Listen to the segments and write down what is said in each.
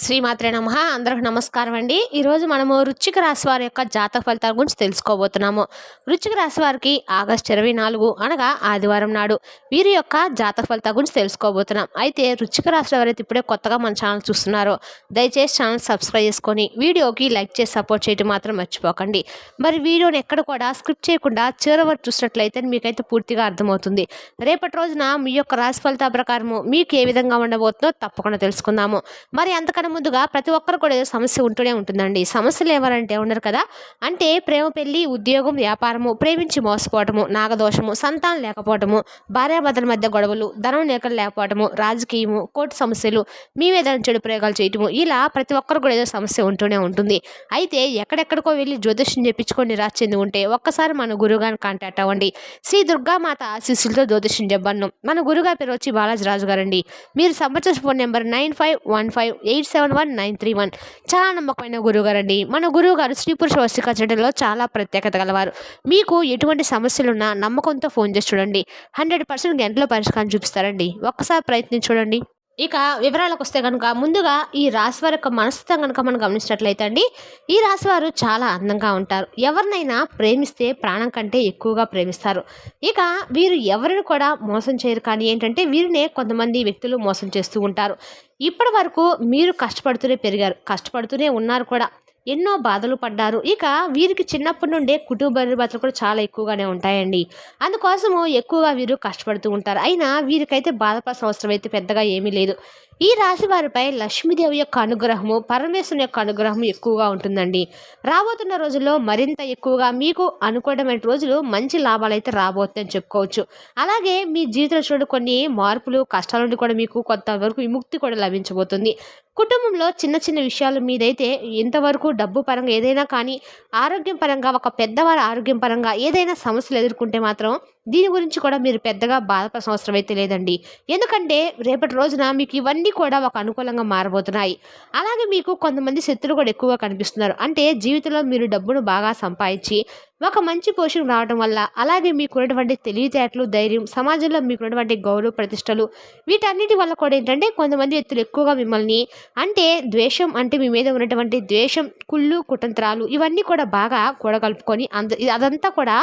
శ్రీమాత్రే నమ. అందరికి నమస్కారం అండి. ఈరోజు మనము రుచిక రాశి వారి యొక్క జాతక ఫలితాల గురించి తెలుసుకోబోతున్నాము. రుచిక రాశి వారికి ఆగస్టు ఇరవై నాలుగు అనగా ఆదివారం నాడు వీరి యొక్క జాతక ఫలితాల గురించి తెలుసుకోబోతున్నాం. అయితే రుచిక రాశి ఎవరైతే ఇప్పుడే కొత్తగా మన ఛానల్ చూస్తున్నారో దయచేసి ఛానల్ సబ్స్క్రైబ్ చేసుకొని వీడియోకి లైక్ చేసి సపోర్ట్ చేయడం మాత్రం మర్చిపోకండి. మరి వీడియోని ఎక్కడ కూడా స్క్రిప్ట్ చేయకుండా చివరి వరకు చూసినట్లయితే మీకైతే పూర్తిగా అర్థమవుతుంది. రేపటి రోజున మీ యొక్క రాశి ఫలితాల ప్రకారము మీకు ఏ విధంగా ఉండబోతుందో తప్పకుండా తెలుసుకుందాము. మరి అంతకన్నా ముందుగా ప్రతి ఒక్కరు కూడా ఏదో సమస్య ఉంటూనే ఉంటుందండి. సమస్యలు ఎవరంటే ఉండరు కదా? అంటే ప్రేమ పెళ్ళి ఉద్యోగం వ్యాపారము ప్రేమించి మోసపోవటము నాగదోషము సంతానం లేకపోవటము భార్యాభర్తల మధ్య గొడవలు ధనం నేకలు లేకపోవటము రాజకీయము కోర్టు సమస్యలు మీ మీద చెడు ప్రయోగాలు చేయటము ఇలా ప్రతి ఒక్కరు కూడా ఏదో సమస్య ఉంటూనే ఉంటుంది. అయితే ఎక్కడెక్కడికో వెళ్ళి జ్యోతిష్యం చెప్పించుకొని రాచింది చెంది ఉంటే ఒక్కసారి మన గురుగారిని కాంటాక్ట్ అవ్వండి. శ్రీ దుర్గామాత ఆశీస్సులతో జ్యోతిష్యం చెప్పను మన గురుగారి పేరు వచ్చి బాలాజీ రాజు గారండి మీరు సంబంధించిన phone number nine five one five eight seven seven one nine three one. చాలా నమ్మకమైన గురువుగారండి. మన గురువు గారు స్త్రీ పురుష వస్తిక చేయడంలో చాలా ప్రత్యేకత గలవారు. మీకు ఎటువంటి సమస్యలున్నా నమ్మకంతో ఫోన్ చేసి చూడండి. హండ్రెడ్ పర్సెంట్ గంటలో పరిష్కారం చూపిస్తారండి. ఒక్కసారి ప్రయత్నించి చూడండి. ఇక వివరాలకు వస్తే కనుక ముందుగా ఈ రాశి వారి యొక్క మనస్తత్వం కనుక మనం గమనించినట్లయితే అండి ఈ రాశి వారు చాలా అందంగా ఉంటారు. ఎవరినైనా ప్రేమిస్తే ప్రాణం కంటే ఎక్కువగా ప్రేమిస్తారు. ఇక వీరు ఎవరిని కూడా మోసం చేయరు. కానీ ఏంటంటే వీరినే కొంతమంది వ్యక్తులు మోసం చేస్తూ ఉంటారు. ఇప్పటి వరకు మీరు కష్టపడుతూనే పెరిగారు. కష్టపడుతూనే ఉన్నారు కూడా. ఎన్నో బాధలు పడ్డారు. ఇక వీరికి చిన్నప్పటి నుండే కుటుంబ నిర్భరతలు కూడా చాలా ఎక్కువగానే ఉంటాయండి. అందుకోసము ఎక్కువగా వీరు కష్టపడుతూ ఉంటారు. అయినా వీరికైతే బాధపడాల్సిన అవసరం అయితే పెద్దగా ఏమీ లేదు. ఈ రాశి వారిపై లక్ష్మీదేవి యొక్క అనుగ్రహము పరమేశ్వరుని యొక్క అనుగ్రహం ఎక్కువగా ఉంటుందండి. రాబోతున్న రోజుల్లో మరింత ఎక్కువగా మీకు అనుకూలమైన రోజులు మంచి లాభాలు అయితే రాబోతుందని చెప్పుకోవచ్చు. అలాగే మీ జీవితంలో చూడ కొన్ని మార్పులు కష్టాల నుండి కూడా మీకు కొంతవరకు విముక్తి కూడా లభించబోతుంది. కుటుంబంలో చిన్న చిన్న విషయాలు మీదైతే ఇంతవరకు డబ్బు పరంగా ఏదైనా కానీ ఆరోగ్యం పరంగా ఒక పెద్దవారి ఆరోగ్యం పరంగా ఏదైనా సమస్యలు ఎదుర్కొంటే మాత్రం దీని గురించి కూడా మీరు పెద్దగా బాధపడాల్సిన అవసరం అయితే లేదండి. ఎందుకంటే రేపటి రోజున మీకు ఇవన్నీ కూడా ఒక అనుకూలంగా మారబోతున్నాయి. అలాగే మీకు కొంతమంది శత్రులు కూడా ఎక్కువగా కనిపిస్తున్నారు. అంటే జీవితంలో మీరు డబ్బును బాగా సంపాదించి ఒక మంచి పోషణ రావడం వల్ల అలాగే మీకు ఉన్నటువంటి తెలివితేటలు ధైర్యం సమాజంలో మీకు ఉన్నటువంటి గౌరవ ప్రతిష్టలు వీటన్నిటి వల్ల కూడా ఏంటంటే కొంతమంది వ్యక్తులు ఎక్కువగా మిమ్మల్ని అంటే ద్వేషం అంటే మీ మీద ఉన్నటువంటి ద్వేషం కుళ్ళు కుటంత్రాలు ఇవన్నీ కూడా బాగా కూడగలుపుకొని అంద అదంతా కూడా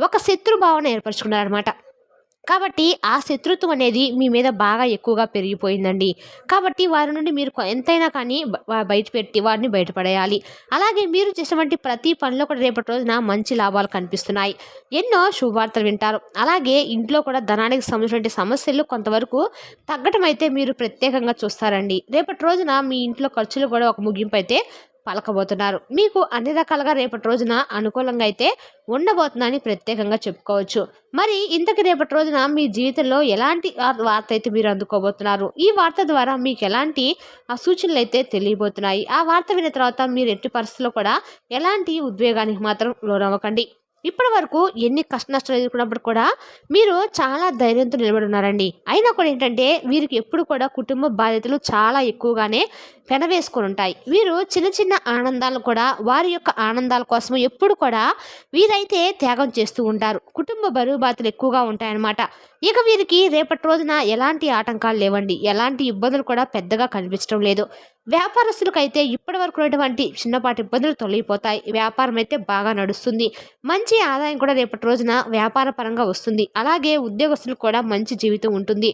ఒక శత్రు భావన ఏర్పరచుకున్నారనమాట కాబట్టి ఆ శత్రుత్వం అనేది మీ మీద బాగా ఎక్కువగా పెరిగిపోయిందండి. కాబట్టి వారి నుండి మీరు ఎంతైనా కానీ బయటపెట్టి బయట పెట్టి వారిని బయటపడేయాలి. అలాగే మీరు చేసినటువంటి ప్రతి పనిలో కూడా రేపటి రోజున మంచి లాభాలు కనిపిస్తున్నాయి. ఎన్నో శుభవార్తలు వింటారు. అలాగే ఇంట్లో కూడా ధనానికి సంబంధించిన సమస్యలు కొంతవరకు తగ్గటం అయితే మీరు ప్రత్యేకంగా చూస్తారండి. రేపటి రోజున మీ ఇంట్లో ఖర్చులు కూడా ఒక ముగింపు అయితే పలకబోతున్నారు. మీకు అన్ని రకాలుగా రేపటి రోజున అనుకూలంగా అయితే ఉండబోతుందని ప్రత్యేకంగా చెప్పుకోవచ్చు. మరి ఇంతకు రేపటి రోజున మీ జీవితంలో ఎలాంటి వార్త అయితే మీరు అందుకోబోతున్నారు? ఈ వార్త ద్వారా మీకు ఎలాంటి ఆ సూచనలు అయితే తెలియబోతున్నాయి? ఆ వార్త విన్న తర్వాత మీరు ఎట్టి పరిస్థితుల్లో కూడా ఎలాంటి ఉద్వేగానికి మాత్రం లోనవ్వకండి. ఇప్పటి వరకు ఎన్ని కష్ట నష్టాలు ఎదుర్కొన్నప్పుడు కూడా మీరు చాలా ధైర్యంతో నిలబడి ఉన్నారండి. అయినా కూడా ఏంటంటే వీరికి ఎప్పుడు కూడా కుటుంబ బాధ్యతలు చాలా ఎక్కువగానే పెనవేసుకొని ఉంటాయి. వీరు చిన్న చిన్న ఆనందాలు కూడా వారి యొక్క ఆనందాల కోసం ఎప్పుడు కూడా వీరైతే త్యాగం చేస్తూ ఉంటారు. కుటుంబ బరువు బాధ్యతలు ఎక్కువగా ఉంటాయన్నమాట. ఇక వీరికి రేపటి రోజున ఎలాంటి ఆటంకాలు లేవండి. ఎలాంటి ఇబ్బందులు కూడా పెద్దగా కనిపించడం లేదు. వ్యాపారస్తులకైతే ఇప్పటి వరకు ఉన్నటువంటి చిన్నపాటి ఇబ్బందులు తొలగిపోతాయి. వ్యాపారం అయితే బాగా నడుస్తుంది. మంచి ఆదాయం కూడా రేపటి రోజున వ్యాపార పరంగా వస్తుంది. అలాగే ఉద్యోగస్తులకు కూడా మంచి జీవితం ఉంటుంది.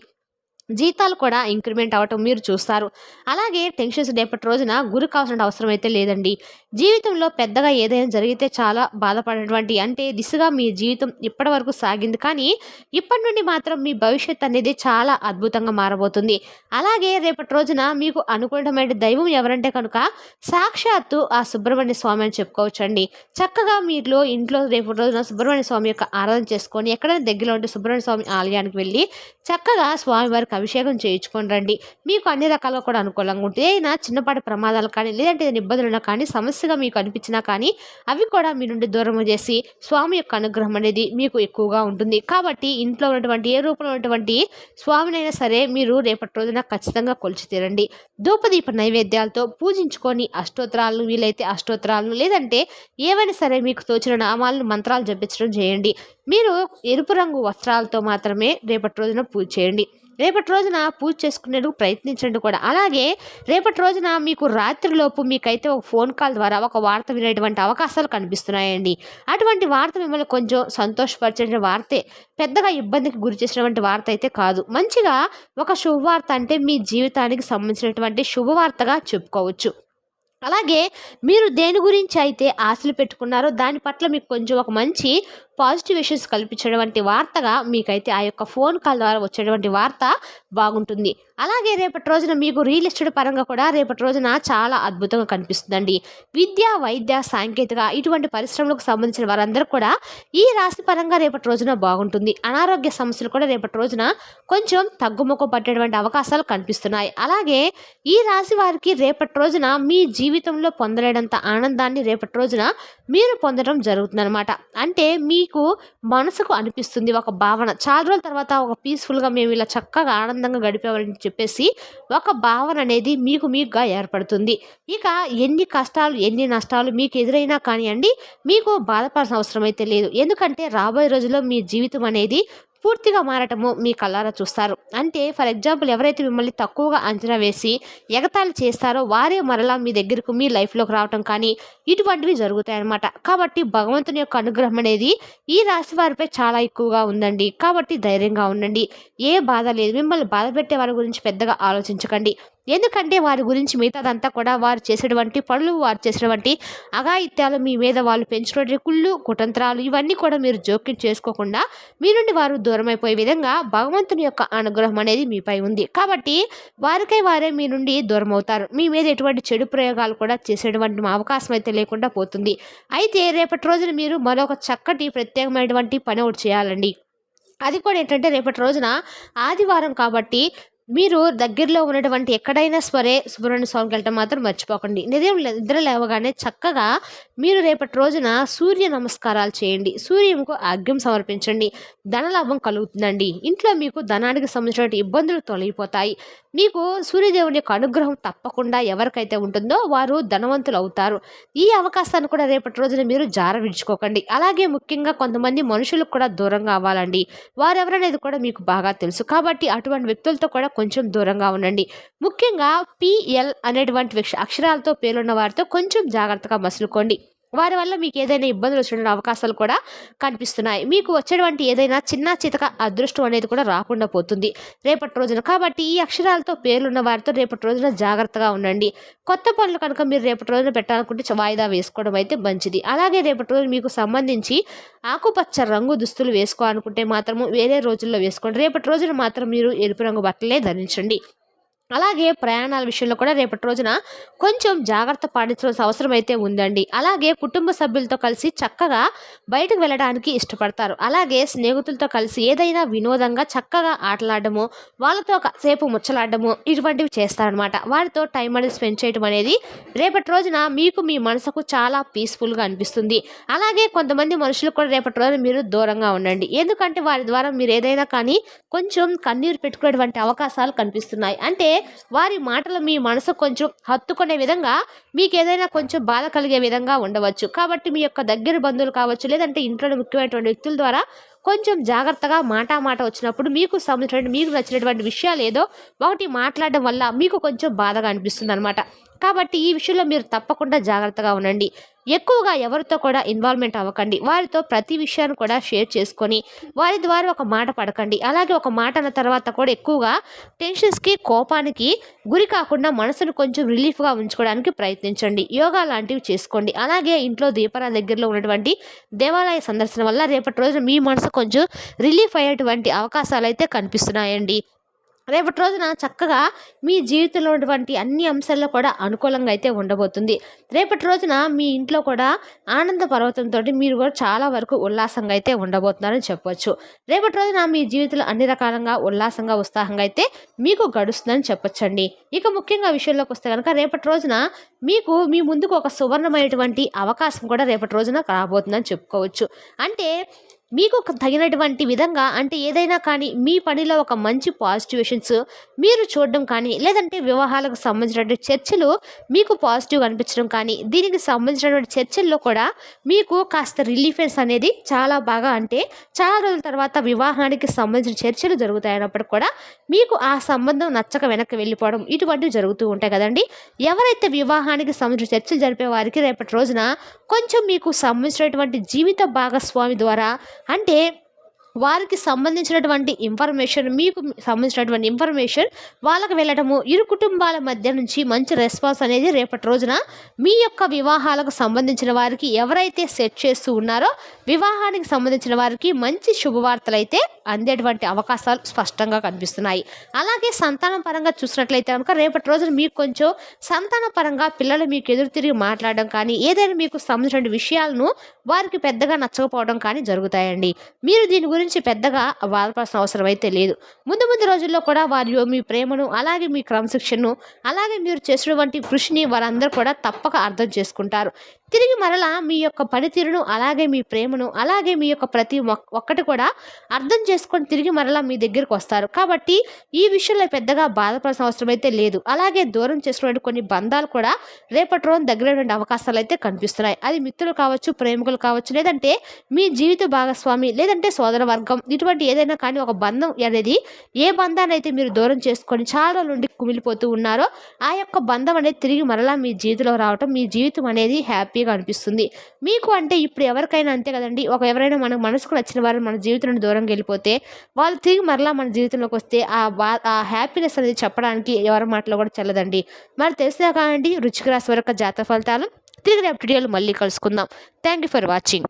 జీతాలు కూడా ఇంక్రిమెంట్ అవ్వటం మీరు చూస్తారు. అలాగే టెన్షన్స్ రేపటి రోజున గురి కావాల్సిన అవసరం అయితే లేదండి. జీవితంలో పెద్దగా ఏదైనా జరిగితే చాలా బాధపడేటువంటి అంటే దిశగా మీ జీవితం ఇప్పటి వరకు సాగింది. కానీ ఇప్పటి నుండి మాత్రం మీ భవిష్యత్ అనేది చాలా అద్భుతంగా మారబోతుంది. అలాగే రేపటి రోజున మీకు అనుకూలమైన దైవం ఎవరంటే కనుక సాక్షాత్తు ఆ సుబ్రహ్మణ్య స్వామి అని చెప్పుకోవచ్చండి. చక్కగా మీరు ఇంట్లో రేపటి రోజున సుబ్రహ్మణ్య స్వామి యొక్క ఆరాధన చేసుకొని ఎక్కడైనా దగ్గరలో ఉంటే సుబ్రహ్మణ్య స్వామి ఆలయానికి వెళ్ళి చక్కగా స్వామివారికి అభిషేకం చేయించుకొని రండి. మీకు అన్ని రకాలుగా కూడా అనుకూలంగా ఉంటుంది. ఏదైనా చిన్నపాటి ప్రమాదాలు కానీ లేదంటే ఏదైనా ఇబ్బందులు ఉన్నా కానీ సమస్యగా మీకు అనిపించినా కానీ అవి కూడా మీ నుండి దూరం చేసి స్వామి యొక్క అనుగ్రహం అనేది మీకు ఎక్కువగా ఉంటుంది. కాబట్టి ఇంట్లో ఉన్నటువంటి ఏ రూపంలో ఉన్నటువంటి స్వామినైనా సరే మీరు రేపటి రోజున ఖచ్చితంగా కొలిచి తీరండి. ధూపదీప నైవేద్యాలతో పూజించుకొని అష్టోత్తరాలను వీలైతే అష్టోత్తరాలను లేదంటే ఏవైనా సరే మీకు తోచిన నామాలను మంత్రాలు జపించడం చేయండి. మీరు ఎరుపు రంగు వస్త్రాలతో మాత్రమే రేపటి రోజున పూజ చేయండి. రేపటి రోజున పూజ చేసుకునేందుకు ప్రయత్నించండి కూడా. అలాగే రేపటి రోజున మీకు రాత్రిలోపు మీకైతే ఒక ఫోన్ కాల్ ద్వారా ఒక వార్త వినేటువంటి అవకాశాలు కనిపిస్తున్నాయండి. అటువంటి వార్త మిమ్మల్ని కొంచెం సంతోషపరిచే వార్తే పెద్దగా ఇబ్బందికి గురి చేసినటువంటి వార్త అయితే కాదు. మంచిగా ఒక శుభవార్త అంటే మీ జీవితానికి సంబంధించినటువంటి శుభవార్తగా చెప్పుకోవచ్చు. అలాగే మీరు దేని గురించి అయితే ఆశలు పెట్టుకున్నారో దాని పట్ల మీకు కొంచెం ఒక మంచి పాజిటివ్ ఇష్యూస్ కల్పించేటువంటి వార్తగా మీకైతే ఆ యొక్క ఫోన్ కాల్ ద్వారా వచ్చేటువంటి వార్త బాగుంటుంది. అలాగే రేపటి రోజున మీకు రియల్ ఎస్టేట్ పరంగా కూడా రేపటి రోజున చాలా అద్భుతంగా కనిపిస్తుందండి. విద్య వైద్య సాంకేతిక ఇటువంటి పరిశ్రమలకు సంబంధించిన వారందరూ కూడా ఈ రాశి పరంగా రేపటి రోజున బాగుంటుంది. అనారోగ్య సమస్యలు కూడా రేపటి రోజున కొంచెం తగ్గుముఖం పట్టేటువంటి అవకాశాలు కనిపిస్తున్నాయి. అలాగే ఈ రాశి వారికి రేపటి రోజున మీ జీవితంలో పొందలేనంత ఆనందాన్ని రేపటి రోజున మీరు పొందడం జరుగుతుందన్నమాట. అంటే మీ మీకు మనసుకు అనిపిస్తుంది ఒక భావన. చాలా రోజుల తర్వాత ఒక పీస్ఫుల్గా మేము ఇలా చక్కగా ఆనందంగా గడిపేవారని చెప్పేసి ఒక భావన అనేది మీకు మీకుగా ఏర్పడుతుంది. ఇక ఎన్ని కష్టాలు ఎన్ని నష్టాలు మీకు ఎదురైనా కానివ్వండి మీకు బాధపడాల్సిన అవసరం అయితే లేదు. ఎందుకంటే రాబోయే రోజుల్లో మీ జీవితం అనేది పూర్తిగా మారటము మీ కళ్ళారా చూస్తారు. అంటే ఫర్ ఎగ్జాంపుల్ ఎవరైతే మిమ్మల్ని తక్కువగా అంచనా వేసి ఎగతాళి చేస్తారో వారే మరలా మీ దగ్గరకు మీ లైఫ్లోకి రావటం కానీ ఇటువంటివి జరుగుతాయన్నమాట. కాబట్టి భగవంతుని యొక్క అనుగ్రహం అనేది ఈ రాశి వారిపై చాలా ఎక్కువగా ఉందండి. కాబట్టి ధైర్యంగా ఉండండి. ఏ బాధ లేదు. మిమ్మల్ని బాధ పెట్టే వారి గురించి పెద్దగా ఆలోచించకండి. ఎందుకంటే వారి గురించి మిగతాదంతా కూడా వారు చేసేటువంటి పనులు వారు చేసేటువంటి అఘాయిత్యాలు మీ మీద వాళ్ళు పెంచినటువంటి కుళ్ళు కుటంత్రాలు ఇవన్నీ కూడా మీరు జోక్యం చేసుకోకుండా మీ నుండి వారు దూరం అయిపోయే విధంగా భగవంతుని యొక్క అనుగ్రహం అనేది మీపై ఉంది. కాబట్టి వారికై వారే మీ నుండి దూరం అవుతారు మీ మీద ఎటువంటి చెడు ప్రయోగాలు కూడా చేసేటువంటి అవకాశం అయితే లేకుండా పోతుంది. అయితే రేపటి రోజున మీరు మరొక చక్కటి ప్రత్యేకమైనటువంటి పని ఒకటి చేయాలండి. అది కూడా ఏంటంటే రేపటి రోజున ఆదివారం కాబట్టి మీరు దగ్గరలో ఉన్నటువంటి ఎక్కడైనా సరే సుబ్రహ్మణ్య స్వామికి వెళ్ళటం మాత్రం మర్చిపోకండి. నిజం నిద్ర లేవగానే చక్కగా మీరు రేపటి రోజున సూర్య నమస్కారాలు చేయండి. సూర్యునికి ఆగ్యం సమర్పించండి. ధనలాభం కలుగుతుందండి. ఇంట్లో మీకు ధనానికి సంబంధించిన ఇబ్బందులు తొలగిపోతాయి. మీకు సూర్యదేవుని యొక్క అనుగ్రహం తప్పకుండా ఎవరికైతే ఉంటుందో వారు ధనవంతులు అవుతారు. ఈ అవకాశాన్ని కూడా రేపటి రోజున మీరు జార విడుచుకోకండి. అలాగే ముఖ్యంగా కొంతమంది మనుషులకు కూడా దూరంగా అవ్వాలండి. వారెవరనేది కూడా మీకు బాగా తెలుసు. కాబట్టి అటువంటి వ్యక్తులతో కూడా కొంచెం దూరంగా ఉండండి. ముఖ్యంగా పిఎల్ అనేటువంటి అక్షరాలతో పేరున్న వారితో కొంచెం జాగ్రత్తగా మసులుకోండి. వారి వల్ల మీకు ఏదైనా ఇబ్బందులు వచ్చే అవకాశాలు కూడా కనిపిస్తున్నాయి. మీకు వచ్చేటువంటి ఏదైనా చిన్న చితక అదృష్టం అనేది కూడా రాకుండా పోతుంది. రేపటి రోజున కాబట్టి ఈ అక్షరాలతో పేర్లున్న వారితో రేపటి రోజున జాగ్రత్తగా ఉండండి. కొత్త పనులు కనుక మీరు రేపటి రోజున పెట్టాలనుకుంటే వాయిదా వేసుకోవడం అయితే మంచిది. అలాగే రేపటి రోజు మీకు సంబంధించి ఆకుపచ్చ రంగు దుస్తులు వేసుకోవాలనుకుంటే మాత్రము వేరే రోజుల్లో వేసుకోండి. రేపటి రోజున మాత్రం మీరు ఎరుపు రంగు బట్టలే ధరించండి. అలాగే ప్రయాణాల విషయంలో కూడా రేపటి రోజున కొంచెం జాగ్రత్త పాటించాల్సిన అవసరం అయితే ఉందండి. అలాగే కుటుంబ సభ్యులతో కలిసి చక్కగా బయటకు వెళ్ళడానికి ఇష్టపడతారు. అలాగే స్నేహితులతో కలిసి ఏదైనా వినోదంగా చక్కగా ఆటలాడము వాళ్ళతో సేపు ముచ్చలాడము ఇటువంటివి చేస్తారనమాట వారితో టైం అనేది స్పెండ్ చేయడం అనేది రేపటి రోజున మీకు మీ మనసుకు చాలా పీస్ఫుల్గా అనిపిస్తుంది. అలాగే కొంతమంది మనుషులు కూడా రేపటి రోజున మీరు దూరంగా ఉండండి. ఎందుకంటే వారి ద్వారా మీరు ఏదైనా కానీ కొంచెం కన్నీరు పెట్టుకునేటువంటి అవకాశాలు కనిపిస్తున్నాయి. అంటే వారి మాటలు మీ మనసు కొంచెం హత్తుకునే విధంగా మీకు ఏదైనా కొంచెం బాధ కలిగే విధంగా ఉండవచ్చు. కాబట్టి మీ యొక్క దగ్గర బంధువులు కావచ్చు లేదంటే ఇంట్లో ముఖ్యమైనటువంటి వ్యక్తుల ద్వారా కొంచెం జాగ్రత్తగా మాట మాట వచ్చినప్పుడు మీకు సంబంధించినటువంటి మీకు నచ్చినటువంటి విషయాలు ఏదో ఒకటి మాట్లాడడం వల్ల మీకు కొంచెం బాధగా అనిపిస్తుంది అనమాట కాబట్టి ఈ విషయంలో మీరు తప్పకుండా జాగ్రత్తగా ఉండండి. ఎక్కువగా ఎవరితో కూడా ఇన్వాల్వ్మెంట్ అవ్వకండి. వారితో ప్రతి విషయాన్ని కూడా షేర్ చేసుకొని వారి ద్వారా ఒక మాట పడకండి. అలాగే ఒక మాట అన్న తర్వాత కూడా ఎక్కువగా టెన్షన్స్కి కోపానికి గురి కాకుండా మనసును కొంచెం రిలీఫ్గా ఉంచుకోవడానికి ప్రయత్నించండి. యోగా లాంటివి చేసుకోండి. అలాగే ఇంట్లో దీపాల దగ్గరలో ఉన్నటువంటి దేవాలయ సందర్శన వల్ల రేపటి రోజున మీ మనసు కొంచెం రిలీఫ్ అయ్యేటువంటి అవకాశాలు అయితే కనిపిస్తున్నాయండి. రేపటి రోజున చక్కగా మీ జీవితంలో ఉన్నటువంటి అన్ని అంశాల్లో కూడా అనుకూలంగా అయితే ఉండబోతుంది. రేపటి రోజున మీ ఇంట్లో కూడా ఆనంద పర్వతంతో మీరు కూడా చాలా వరకు ఉల్లాసంగా అయితే ఉండబోతున్నారని చెప్పొచ్చు. రేపటి రోజున మీ జీవితంలో అన్ని రకాలంగా ఉల్లాసంగా ఉత్సాహంగా అయితే మీకు గడుస్తుందని చెప్పొచ్చండి. ఇక ముఖ్యంగా విషయంలోకి వస్తే కనుక రేపటి రోజున మీకు మీ ముందుకు ఒక సువర్ణమైనటువంటి అవకాశం కూడా రేపటి రోజున రాబోతుందని చెప్పుకోవచ్చు. అంటే మీకు ఒక తగినటువంటి విధంగా అంటే ఏదైనా కానీ మీ పనిలో ఒక మంచి పాజిటివేషన్స్ మీరు చూడడం కానీ లేదంటే వివాహాలకు సంబంధించినటువంటి చర్చలు మీకు పాజిటివ్ అనిపించడం కానీ దీనికి సంబంధించినటువంటి చర్చల్లో కూడా మీకు కాస్త రిలీఫెన్స్ అనేది చాలా బాగా అంటే చాలా రోజుల తర్వాత వివాహానికి సంబంధించిన చర్చలు జరుగుతాయి అన్నప్పుడు కూడా మీకు ఆ సంబంధం నచ్చక వెనక్కి వెళ్ళిపోవడం ఇటువంటివి జరుగుతూ ఉంటాయి కదండి. ఎవరైతే వివాహానికి సంబంధించిన చర్చలు జరిపే వారికి రేపటి రోజున కొంచెం మీకు సంబంధించినటువంటి జీవిత భాగస్వామి ద్వారా అంటే వారికి సంబంధించినటువంటి ఇన్ఫర్మేషన్ మీకు సంబంధించినటువంటి ఇన్ఫర్మేషన్ వాళ్ళకి వెళ్ళడము ఇరు కుటుంబాల మధ్య నుంచి మంచి రెస్పాన్స్ అనేది రేపటి రోజున మీ యొక్క వివాహాలకు సంబంధించిన వారికి ఎవరైతే సెట్ చేస్తూ ఉన్నారో వివాహానికి సంబంధించిన వారికి మంచి శుభవార్తలు అయితే అందేటువంటి అవకాశాలు స్పష్టంగా కనిపిస్తున్నాయి. అలాగే సంతానం పరంగా చూసినట్లయితే కనుక రేపటి రోజున మీకు కొంచెం సంతాన పరంగా పిల్లలు మీకు ఎదురు తిరిగి మాట్లాడడం కానీ ఏదైనా మీకు సంబంధించిన విషయాలను వారికి పెద్దగా నచ్చకపోవడం కానీ జరుగుతాయండి. మీరు దీని గురించి పెద్దగా బాధపడాల్సిన అవసరం అయితే లేదు. ముందు ముందు రోజుల్లో కూడా వారు మీ ప్రేమను అలాగే మీ క్రమశిక్షణను అలాగే మీరు చేసినటువంటి కృషిని వారందరూ కూడా తప్పక అర్థం చేసుకుంటారు. తిరిగి మరలా మీ యొక్క పనితీరును అలాగే మీ ప్రేమను అలాగే మీ యొక్క ప్రతి ఒక్కటి కూడా అర్థం చేసుకొని తిరిగి మరలా మీ దగ్గరికి వస్తారు. కాబట్టి ఈ విషయంలో పెద్దగా బాధపడాల్సిన అవసరం అయితే లేదు. అలాగే దూరం చేసుకునే కొన్ని బంధాలు కూడా రేపటి రోజు దగ్గరైనటువంటి అవకాశాలు అయితే కనిపిస్తున్నాయి. అది మిత్రులు కావచ్చు ప్రేమికులు కావచ్చు లేదంటే మీ జీవిత భాగస్వామి లేదంటే సోదర వర్గం ఇటువంటి ఏదైనా కానీ ఒక బంధం అనేది ఏ బంధాన్ని అయితే మీరు దూరం చేసుకొని చాలా నుండి కుమిలిపోతూ ఉన్నారో ఆ యొక్క బంధం అనేది తిరిగి మరలా మీ జీవితంలో రావటం మీ జీవితం అనేది హ్యాపీ హ్యాపీగా అనిపిస్తుంది. మీకు అంటే ఇప్పుడు ఎవరికైనా అంతే కదండి. ఒక ఎవరైనా మన మనసుకు నచ్చిన వారు మన జీవితం నుండి దూరంగా వెళ్ళిపోతే వాళ్ళు తిరిగి మరలా మన జీవితంలోకి వస్తే ఆ బా ఆ హ్యాపీనెస్ అనేది చెప్పడానికి ఎవరి మాటలో కూడా చెల్లదండి. మరి తెలిసినా కానండి రుచికి రాసి వరకు జాతర ఫలితాలు. తిరిగి రేపు మళ్ళీ కలుసుకుందాం. Thank you for watching